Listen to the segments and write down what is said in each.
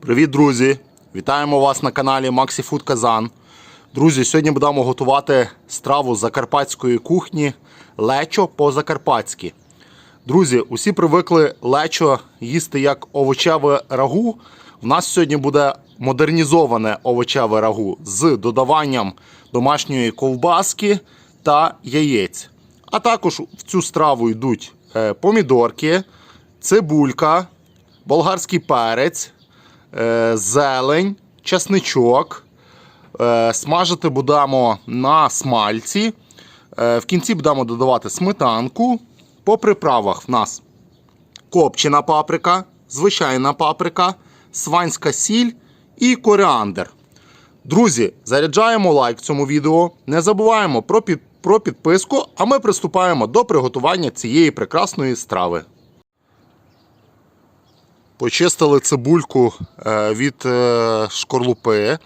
Привіт, друзі! Вітаємо вас на каналі Maxi Food Казан. Друзі, сьогодні будемо готувати страву закарпатської кухні лечо по-закарпатськи. Друзі, усі привикли лечо їсти як овочеве рагу. У нас сьогодні буде модернізоване овочеве рагу з додаванням домашньої ковбаски та яєць. А також в цю страву йдуть е, помідорки, цибулька, болгарський перець, зелень, часничок. Е, Смажити будемо на смальці. Е, В кінці будемо додавати сметанку. По приправах в нас копчена паприка, звичайна паприка, сванська сіль і коріандр. Друзі, заряджаємо лайк цьому відео. Не забуваємо про підписку, а ми приступаємо до приготування цієї прекрасної страви. Почистили цибульку е, від е, шкорлупи.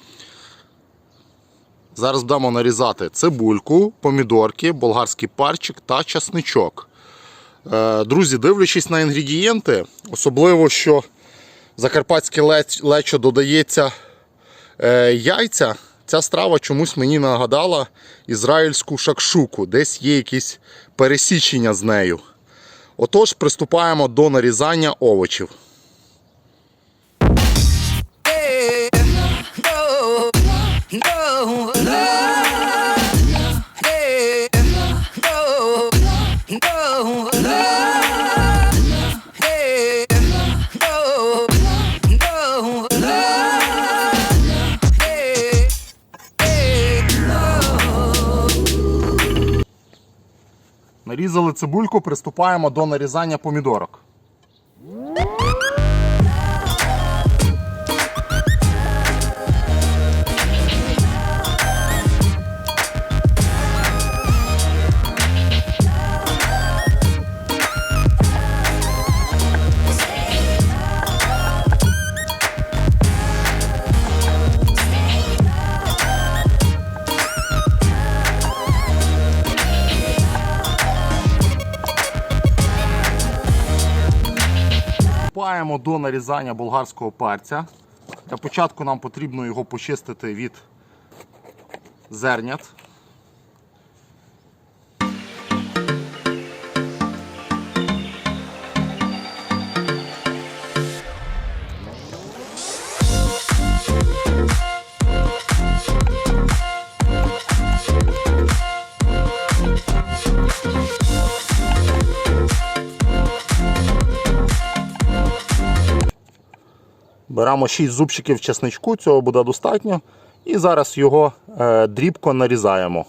Зараз будемо нарізати цибульку, помідорки, болгарський парчик та часничок. Е, Друзі, дивлячись на інгредієнти, особливо, що закарпатське лечо додається яйця, ця страва чомусь мені нагадала ізраїльську шакшуку, десь є якісь пересічення з нею. Отож, приступаємо до нарізання овочів. Нарізали цибульку, приступаємо до нарізання помідорок. Приступаємо до нарізання болгарського перця. Для початку нам потрібно його почистити від зернят. Беремо 6 зубчиків чесничку, цього буде достатньо. І зараз його е, дрібко нарізаємо.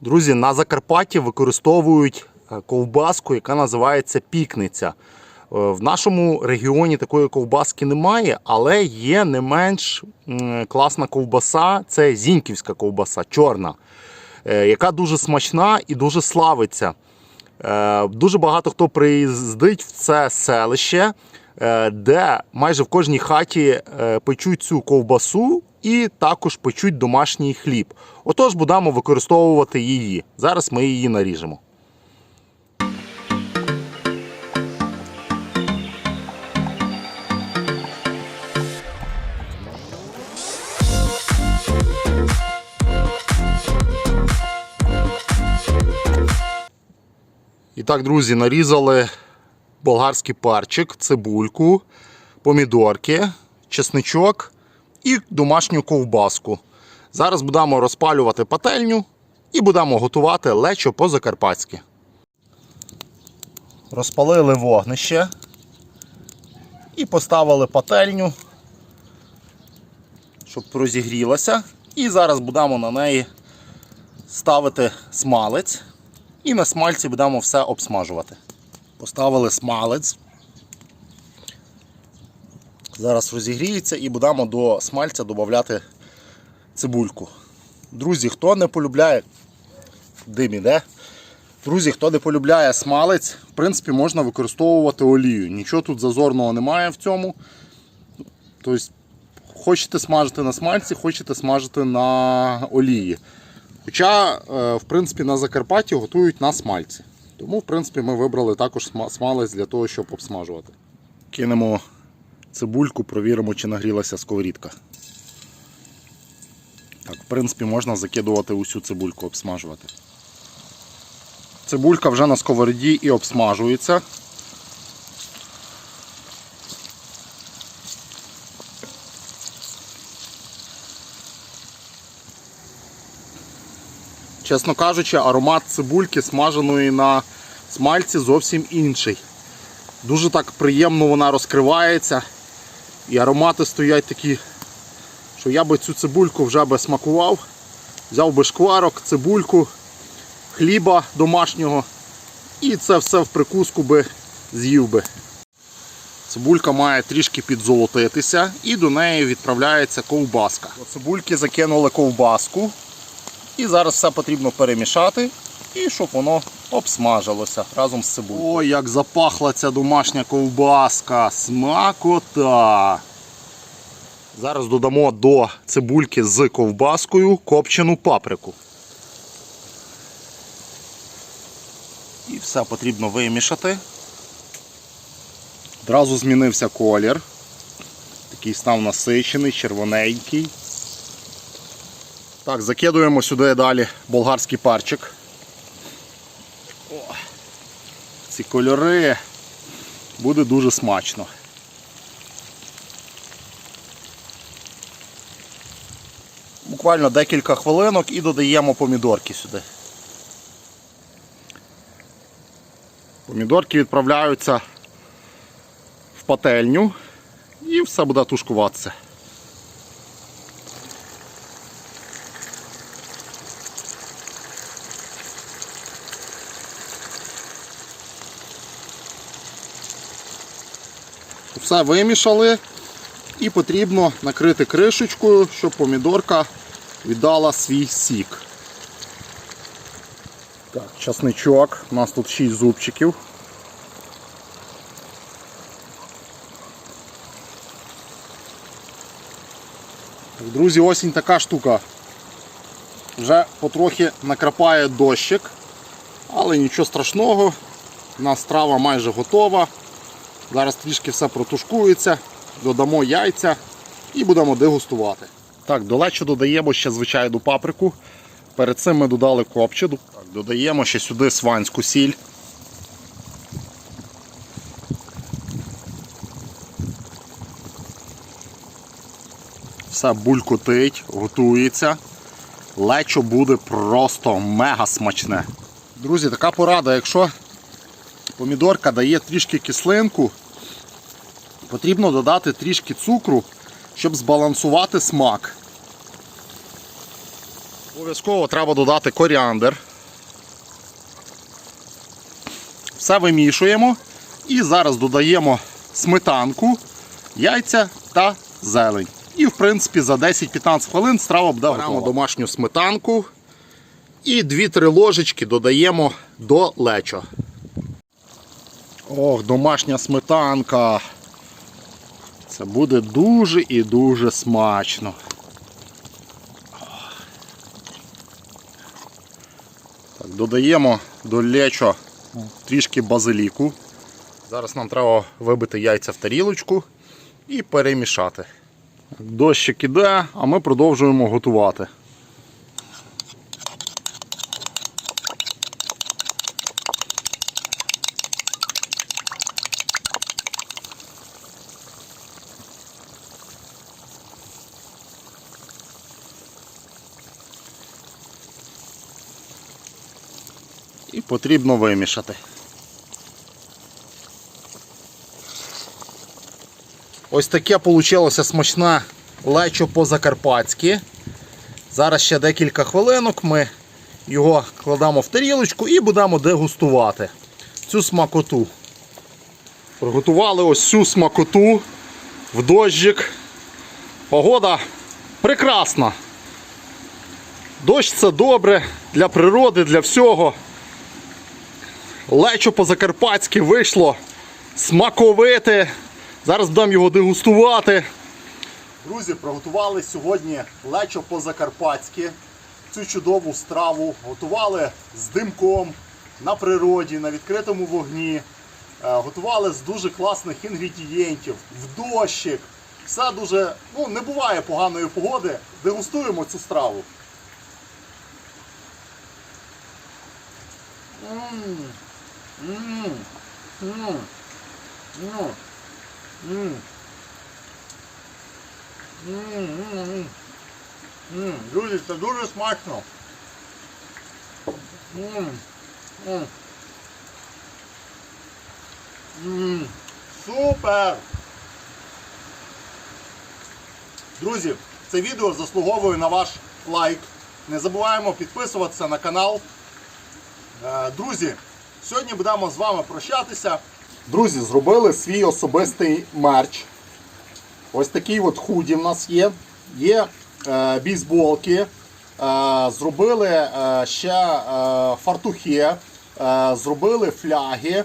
Друзі, на Закарпатті використовують ковбаску, яка називається пікниця. Е, В нашому регіоні такої ковбаски немає, але є не менш класна ковбаса це зіньківська ковбаса, чорна, е, яка дуже смачна і дуже славиться. Е, Дуже багато хто приїздить в це селище, е, де майже в кожній хаті е, печуть цю ковбасу і також печуть домашній хліб. Отож будемо використовувати її. Зараз ми її наріжемо. Так, друзі, нарізали болгарський парчик, цибульку, помідорки, чесничок і домашню ковбаску. Зараз будемо розпалювати пательню і будемо готувати лечо по-закарпатськи. Розпалили вогнище і поставили пательню, щоб розігрілася. І зараз будемо на неї ставити смалець. І на смальці будемо все обсмажувати. Поставили смалець. Зараз розігріється і будемо до смальця додати цибульку. Друзі, хто не полюбляє дим іде, Друзі, хто не полюбляє смалець, в принципі, можна використовувати олію. Нічого тут зазорного немає в цьому. Тобто, хочете смажити на смальці, хочете смажити на олії. Хоча, е, в принципі, на Закарпатті готують на смальці. Тому, в принципі, ми вибрали також смалець для того, щоб обсмажувати. Кинемо цибульку, провіримо, чи нагрілася сковорідка. Так, в принципі, можна закидувати усю цибульку, обсмажувати. Цибулька вже на сковороді і обсмажується. Чесно кажучи, аромат цибульки смаженої на смальці зовсім інший. Дуже так приємно вона розкривається. І аромати стоять такі, що я би цю цибульку вже би смакував. Взяв би шкварок, цибульку, хліба домашнього і це все в прикуску би з'їв би. Цибулька має трішки підзолотитися і до неї відправляється ковбаска. До цибульки закинули ковбаску. І зараз все потрібно перемішати, і щоб воно обсмажилося разом з цибулею. Ой, як запахла ця домашня ковбаска! Смакота! Зараз додамо до цибульки з ковбаскою копчену паприку. І все потрібно вимішати. Одразу змінився колір. Такий став насичений, червоненький. Так, закидуємо сюди далі болгарський парчик. О, ці кольори буде дуже смачно. Буквально декілька хвилинок і додаємо помідорки сюди. Помідорки відправляються в пательню і все буде тушкуватися. Все вимішали і потрібно накрити кришечкою, щоб помідорка віддала свій сік. Так, часничок. У нас тут 6 зубчиків. Друзі, осінь така штука. Вже потрохи накрапає дощик, але нічого страшного. У нас страва майже готова. Зараз трішки все протушкується, додамо яйця і будемо дегустувати. Так, до лечу додаємо ще звичайну паприку. Перед цим ми додали копчену. Так, додаємо ще сюди сванську сіль. Все булькотить, готується. Лечо буде просто мега смачне. Друзі, така порада, якщо помідорка дає трішки кислинку, потрібно додати трішки цукру, щоб збалансувати смак. Обов'язково треба додати коріандр. Все вимішуємо і зараз додаємо сметанку, яйця та зелень. І в принципі за 10-15 хвилин страва буде готова. Беремо домашню сметанку і 2-3 ложечки додаємо до лечо. Ох, домашня сметанка. Це буде дуже і дуже смачно. Так, додаємо до лечо трішки базиліку. Зараз нам треба вибити яйця в тарілочку і перемішати. Дощик іде, а ми продовжуємо готувати. І потрібно вимішати. Ось таке вийшло смачне лечо по-закарпатськи. Зараз ще декілька хвилинок ми його кладемо в тарілочку і будемо дегустувати цю смакоту. Приготували ось цю смакоту в дощик. Погода прекрасна. Дощ це добре для природи, для всього. Лечо по-закарпатськи вийшло смаковите. Зараз будемо його дегустувати. Друзі, приготували сьогодні лечо по-закарпатськи. Цю чудову страву готували з димком на природі, на відкритому вогні. Е, Готували з дуже класних інгредієнтів, в дощик. Все дуже, ну, не буває поганої погоди. Дегустуємо цю страву. Друзі, це дуже смачно. Супер! Друзі, це відео заслуговує на ваш лайк. Не забуваємо підписуватися на канал. Е, Друзі, сьогодні будемо з вами прощатися. Друзі, зробили свій особистий мерч. Ось такий от худі в нас є. Є е, бейсболки. Е, зробили е, ще е, фартухи, е, зробили фляги. Е,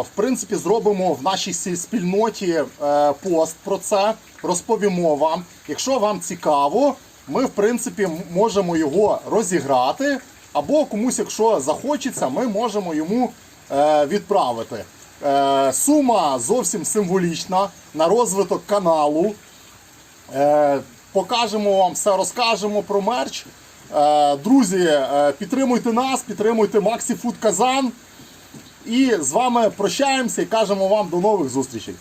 в принципі, зробимо в нашій спільноті е, пост про це, розповімо вам. Якщо вам цікаво, ми в принципі можемо його розіграти, або комусь, якщо захочеться, ми можемо йому е, відправити. Е, сума зовсім символічна на розвиток каналу. Е, покажемо вам все, розкажемо про мерч. Друзі, підтримуйте нас, підтримуйте Maxi Food Казан. І з вами прощаємося і кажемо вам до нових зустрічей.